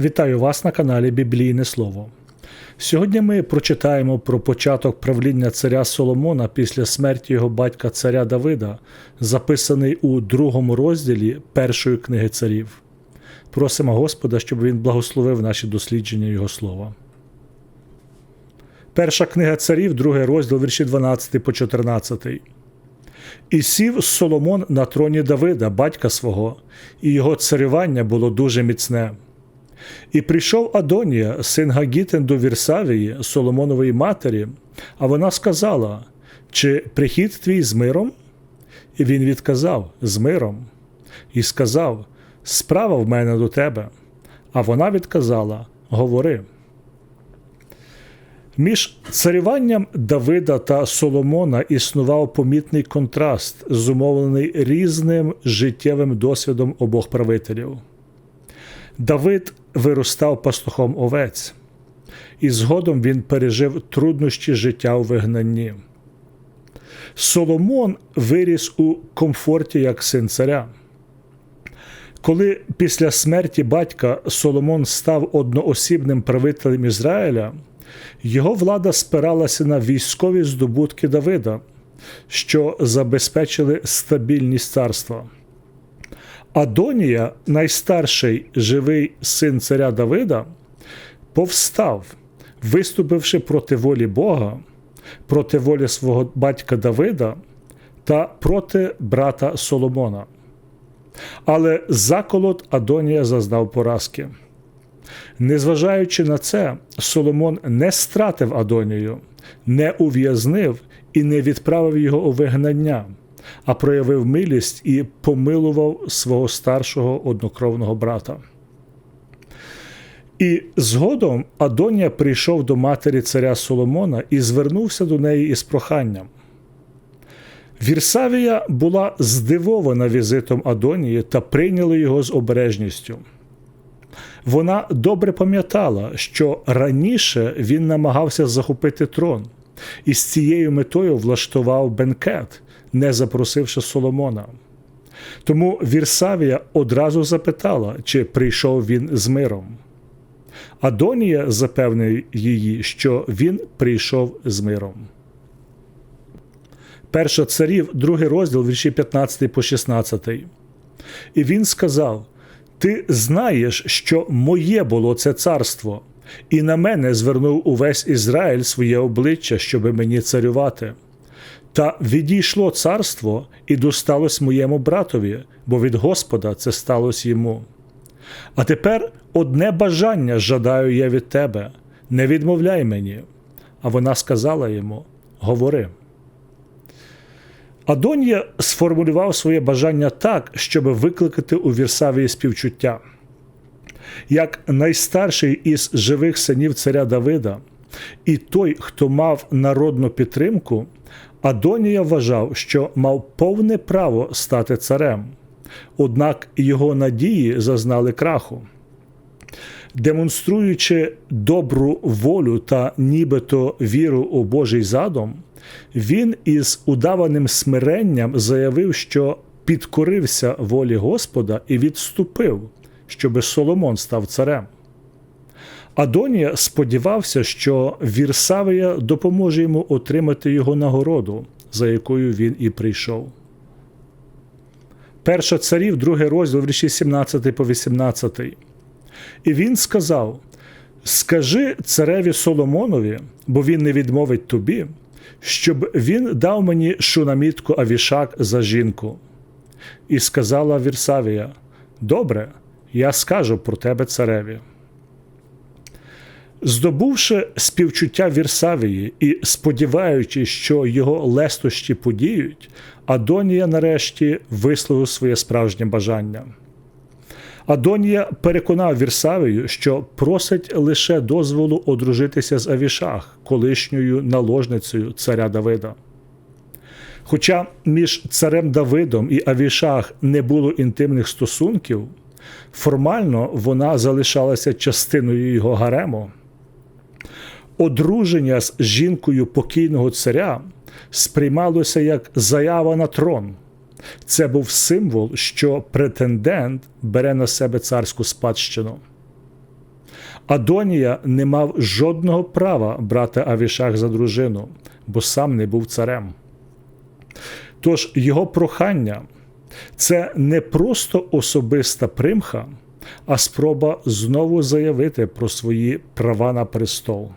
Вітаю вас на каналі Біблійне Слово. Сьогодні ми прочитаємо про початок правління царя Соломона після смерті його батька царя Давида, записаний у другому розділі першої книги царів. Просимо Господа, щоб він благословив наші дослідження Його слова. Перша книга царів, другий розділ, вірші 12 по 14. І сів Соломон на троні Давида, батька свого, і його царювання було дуже міцне. І прийшов Адонія, син Гагітин до Вірсавії, Соломонової матері, а вона сказала: Чи прихід твій з миром? І він відказав з миром, і сказав: Справа в мене до тебе. А вона відказала: Говори. Між царюванням Давида та Соломона існував помітний контраст, зумовлений різним життєвим досвідом обох правителів. Давид виростав пастухом овець, і згодом він пережив труднощі життя у вигнанні. Соломон виріс у комфорті як син царя. Коли після смерті батька Соломон став одноосібним правителем Ізраїля, його влада спиралася на військові здобутки Давида, що забезпечили стабільність царства. Адонія, найстарший живий син царя Давида, повстав, виступивши проти волі Бога, проти волі свого батька Давида та проти брата Соломона. Але заколот Адонія зазнав поразки. Незважаючи на це, Соломон не стратив Адонію, не ув'язнив і не відправив його у вигнання а проявив милість і помилував свого старшого однокровного брата. І згодом Адонія прийшов до матері царя Соломона і звернувся до неї із проханням. Вірсавія була здивована візитом Адонії та прийняла його з обережністю. Вона добре пам'ятала, що раніше він намагався захопити трон і з цією метою влаштував бенкет, не запросивши Соломона. Тому Вірсавія одразу запитала, чи прийшов він з миром. Адонія запевнив її, що він прийшов з миром. Перша царів, другий розділ вірші 15 по 16. І він сказав: Ти знаєш, що моє було це царство, і на мене звернув увесь Ізраїль своє обличчя, щоби мені царювати. Та відійшло царство і досталось моєму братові, бо від Господа це сталося йому. А тепер одне бажання жадаю я від тебе, не відмовляй мені. А вона сказала йому: Говори. Адонія сформулював своє бажання так, щоб викликати у Вірсавії співчуття. Як найстарший із живих синів царя Давида, і той, хто мав народну підтримку, Адонія вважав, що мав повне право стати царем, однак його надії зазнали краху. Демонструючи добру волю та нібито віру у Божий задум, він із удаваним смиренням заявив, що підкорився волі Господа і відступив, щоби Соломон став царем. Адонія сподівався, що Вірсавія допоможе йому отримати його нагороду, за якою він і прийшов. Перша царів, другий розділ вірші 17 по 18. І він сказав: Скажи цареві Соломонові, бо він не відмовить тобі, щоб він дав мені шунамітку Авішак за жінку. І сказала Вірсавія: Добре, я скажу про тебе цареві. Здобувши співчуття Вірсавії і сподіваючись, що його лестощі подіють, Адонія нарешті висловив своє справжнє бажання. Адонія переконав Вірсавію, що просить лише дозволу одружитися з Авішах, колишньою наложницею царя Давида. Хоча між царем Давидом і Авішах не було інтимних стосунків, формально вона залишалася частиною його гарему одруження з жінкою покійного царя сприймалося як заява на трон. Це був символ, що претендент бере на себе царську спадщину. Адонія не мав жодного права брати Авішах за дружину, бо сам не був царем. Тож його прохання це не просто особиста примха, а спроба знову заявити про свої права на престол.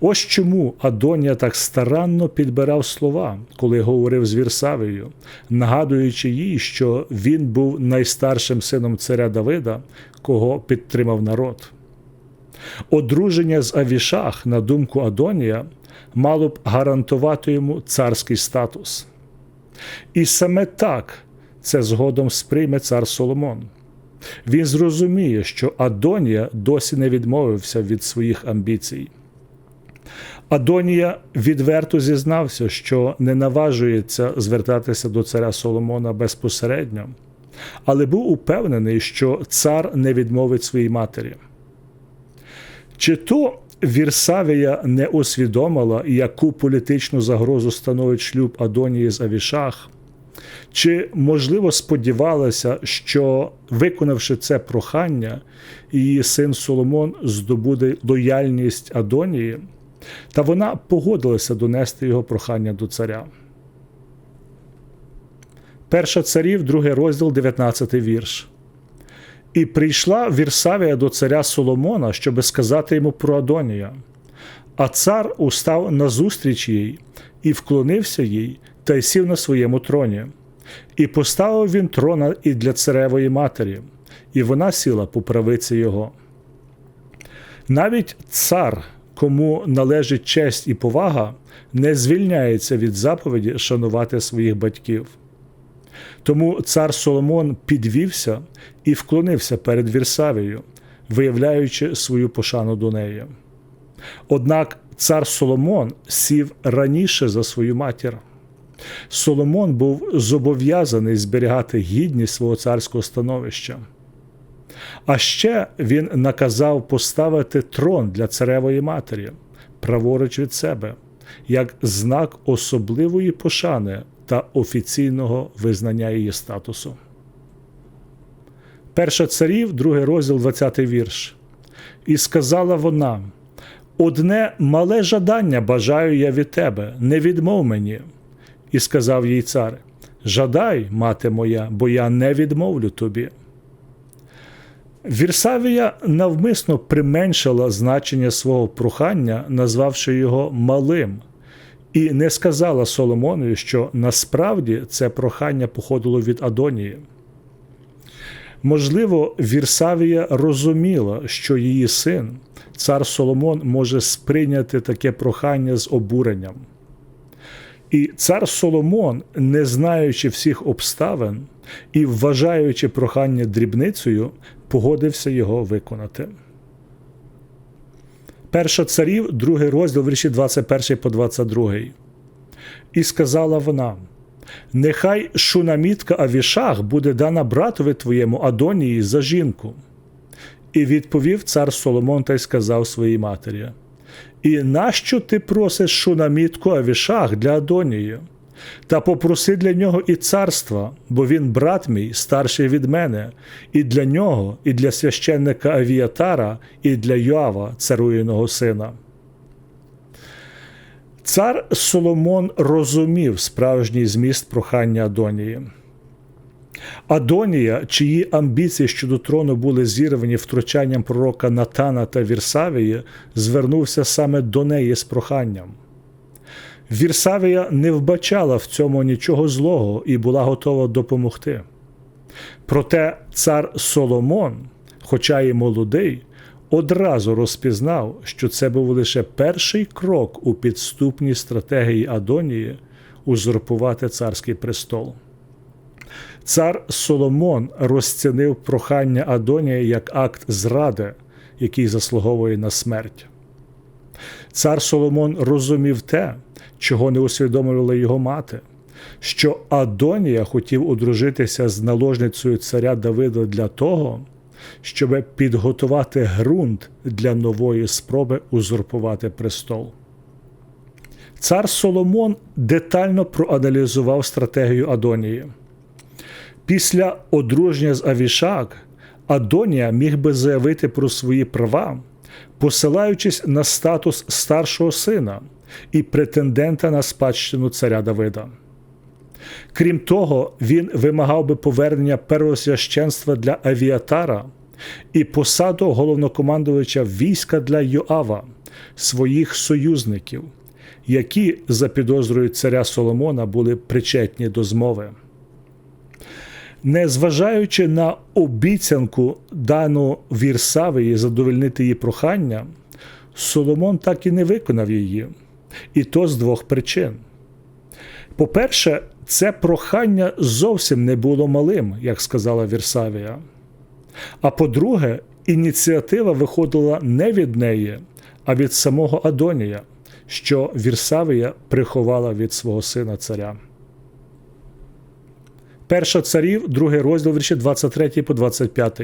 Ось чому Адонія так старанно підбирав слова, коли говорив з Вірсавією, нагадуючи їй, що він був найстаршим сином царя Давида, кого підтримав народ. Одруження з Авішах, на думку Адонія, мало б гарантувати йому царський статус. І саме так це згодом сприйме цар Соломон. Він зрозуміє, що Адонія досі не відмовився від своїх амбіцій. Адонія відверто зізнався, що не наважується звертатися до царя Соломона безпосередньо, але був упевнений, що цар не відмовить своїй матері. Чи то Вірсавія не усвідомила, яку політичну загрозу становить шлюб Адонії з Авішах, чи, можливо, сподівалася, що, виконавши це прохання, її син Соломон здобуде лояльність Адонії, та вона погодилася донести його прохання до царя. Перша царів, другий розділ, 19 вірш. І прийшла Вірсавія до царя Соломона, щоби сказати йому про Адонія. А цар устав назустріч їй і вклонився їй та й сів на своєму троні. І поставив він трона і для царевої матері, і вона сіла по правиці його. Навіть цар, кому належить честь і повага, не звільняється від заповіді шанувати своїх батьків. Тому цар Соломон підвівся і вклонився перед Вірсавією, виявляючи свою пошану до неї. Однак цар Соломон сів раніше за свою матір. Соломон був зобов'язаний зберігати гідність свого царського становища. А ще він наказав поставити трон для царевої матері праворуч від себе, як знак особливої пошани та офіційного визнання її статусу. Перша царів, другий розділ, 20 вірш. І сказала вона: Одне мале жадання бажаю я від тебе, не відмов мені. І сказав їй цар: Жадай, мати моя, бо я не відмовлю тобі. Вірсавія навмисно применшила значення свого прохання, назвавши його малим, і не сказала Соломонові, що насправді це прохання походило від Адонії. Можливо, Вірсавія розуміла, що її син, цар Соломон, може сприйняти таке прохання з обуренням. І цар Соломон, не знаючи всіх обставин і вважаючи прохання дрібницею, погодився його виконати. Перша царів, другий розділ вірші 21 по 22. І сказала вона: Нехай шунамітка Авішах буде дана братові твоєму Адонії за жінку. І відповів цар Соломон та й сказав своїй матері: І нащо ти просиш шунамітку Авішах для Адонії? Та попроси для нього і царства, бо він брат мій, старший від мене, і для нього, і для священника Авіатара, і для Йоава, царуєного сина. Цар Соломон розумів справжній зміст прохання Адонії. Адонія, чиї амбіції щодо трону були зірвані втручанням пророка Натана та Вірсавії, звернувся саме до неї з проханням. Вірсавія не вбачала в цьому нічого злого і була готова допомогти. Проте цар Соломон, хоча й молодий, одразу розпізнав, що це був лише перший крок у підступній стратегії Адонії узурпувати царський престол. Цар Соломон розцінив прохання Адонія як акт зради, який заслуговує на смерть. Цар Соломон розумів те, чого не усвідомлювала його мати, що Адонія хотів одружитися з наложницею царя Давида для того, щоб підготувати ґрунт для нової спроби узурпувати престол. Цар Соломон детально проаналізував стратегію Адонії. Після одруження з Авішак Адонія міг би заявити про свої права, посилаючись на статус старшого сина і претендента на спадщину царя Давида. Крім того, він вимагав би повернення первосвященства для Авіатара і посаду головнокомандувача війська для Йоава, своїх союзників, які, за підозрою царя Соломона, були причетні до змови. Незважаючи на обіцянку дану Вірсавії задовольнити її прохання, Соломон так і не виконав її, і то з двох причин. По-перше, це прохання зовсім не було малим, як сказала Вірсавія. А по-друге, ініціатива виходила не від неї, а від самого Адонія, що Вірсавія приховала від свого сина царя. Перша царів, другий розділ вірші 23 по 25.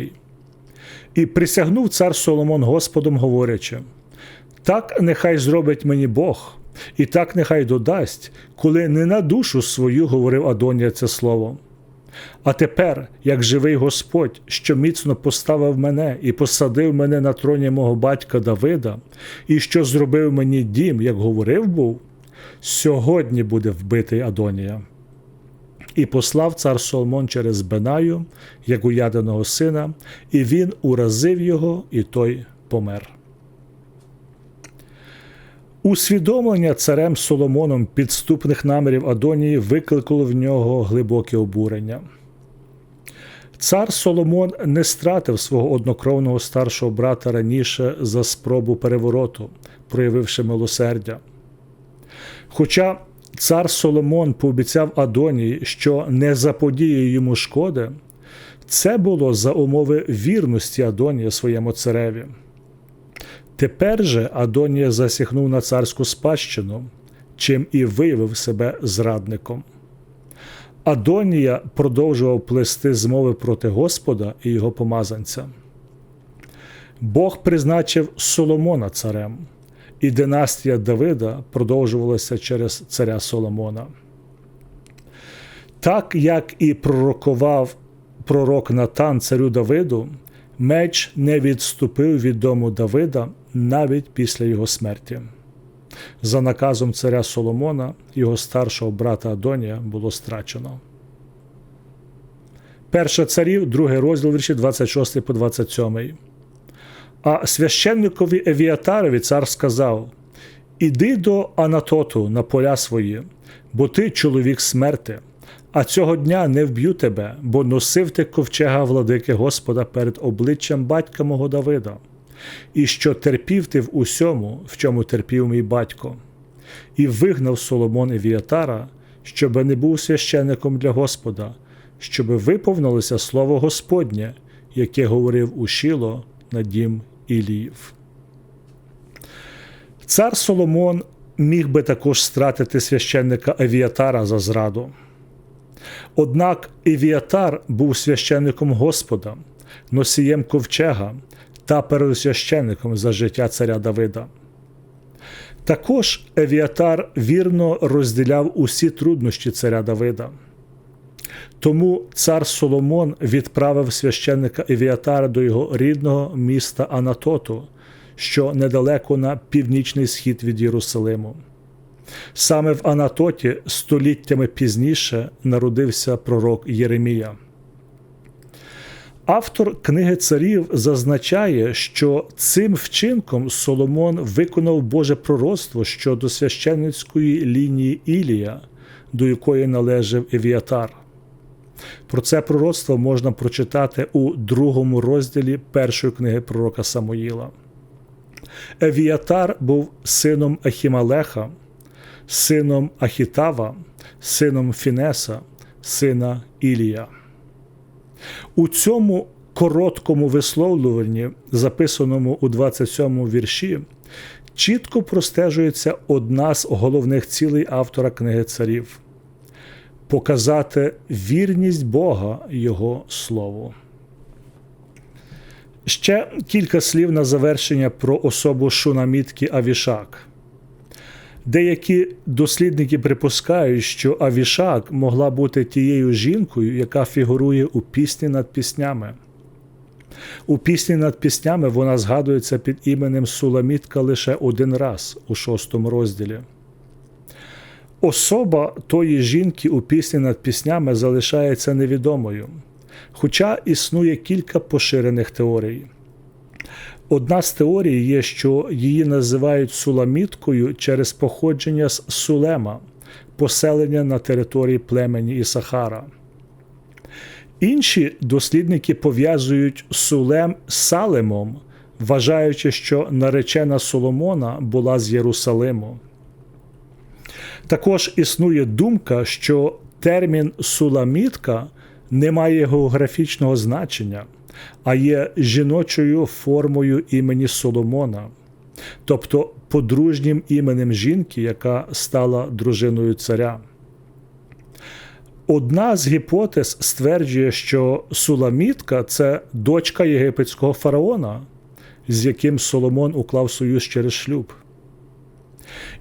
І присягнув цар Соломон Господом, говорячи: Так нехай зробить мені Бог, і так нехай додасть, коли не на душу свою говорив Адонія це слово. А тепер, як живий Господь, що міцно поставив мене і посадив мене на троні мого батька Давида, і що зробив мені дім, як говорив був, сьогодні буде вбитий Адонія. І послав цар Соломон через Бенаю, як уяденого сина, і він уразив його, і той помер. Усвідомлення царем Соломоном підступних намірів Адонії викликало в нього глибоке обурення. Цар Соломон не стратив свого однокровного старшого брата раніше за спробу перевороту, проявивши милосердя. Хоча цар Соломон пообіцяв Адонії, що не заподіє йому шкоди, це було за умови вірності Адонія своєму цареві. Тепер же Адонія засягнув на царську спадщину, чим і виявив себе зрадником. Адонія продовжував плести змови проти Господа і його помазанця. Бог призначив Соломона царем, і династія Давида продовжувалася через царя Соломона. Так як і пророкував пророк Натан царю Давиду, меч не відступив від дому Давида навіть після його смерті. За наказом царя Соломона, його старшого брата Адонія було страчено. Перша царів, другий розділ вірші 26 по 27. А священникові Евіатарові цар сказав: Іди до Анатоту на поля свої, бо ти чоловік смерти, а цього дня не вб'ю тебе, бо носив ти ковчега владики Господа перед обличчям батька мого Давида і що терпів ти в усьому, в чому терпів мій батько, і вигнав Соломон Евіатара, щоби не був священником для Господа, щоби виповнилося слово Господнє, яке говорив у Шіло на дім Іліїв. Цар Соломон міг би також стратити священника Евіатара за зраду. Однак Евіатар був священником Господа, носієм ковчега, та первосвященником за життя царя Давида. Також Евіатар вірно розділяв усі труднощі царя Давида. Тому цар Соломон відправив священника Евіатара до його рідного міста Анатоту, що недалеко на північний схід від Єрусалиму. Саме в Анатоті століттями пізніше народився пророк Єремія. Автор книги царів зазначає, що цим вчинком Соломон виконав Боже пророцтво щодо священницької лінії Ілія, до якої належав Евіатар. Про це пророцтво можна прочитати у другому розділі першої книги пророка Самуїла. Евіатар був сином Ахімалеха, сином Ахітава, сином Фінеса, сина Ілія. У цьому короткому висловлюванні, записаному у 27 вірші, чітко простежується одна з головних цілей автора книги царів показати вірність Бога Його Слову. Ще кілька слів на завершення про особу шунамітки Авішак. Деякі дослідники припускають, що Авішак могла бути тією жінкою, яка фігурує у пісні над піснями. У пісні над піснями вона згадується під іменем Суламітка лише один раз у шостому розділі. Особа тої жінки у пісні над піснями залишається невідомою, хоча існує кілька поширених теорій. Одна з теорій є, що її називають суламіткою через походження з Сулема, поселення на території племені Ісахара. Інші дослідники пов'язують Сулем з Салемом, вважаючи, що наречена Соломона була з Єрусалиму. Також існує думка, що термін суламітка не має географічного значення, а є жіночою формою імені Соломона, тобто подружнім іменем жінки, яка стала дружиною царя. Одна з гіпотез стверджує, що Суламітка це дочка єгипетського фараона, з яким Соломон уклав союз через шлюб.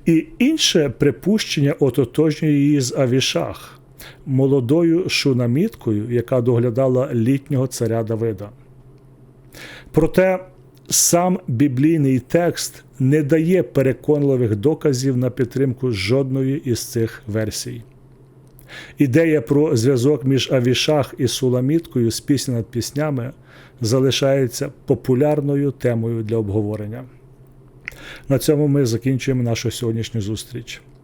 І інше припущення ототожнює її з Авішах, молодою шунаміткою, яка доглядала літнього царя Давида. Проте сам біблійний текст не дає переконливих доказів на підтримку жодної із цих версій. Ідея про зв'язок між Авішах і Суламіткою з пісні над піснями залишається популярною темою для обговорення. На цьому ми закінчуємо нашу сьогоднішню зустріч.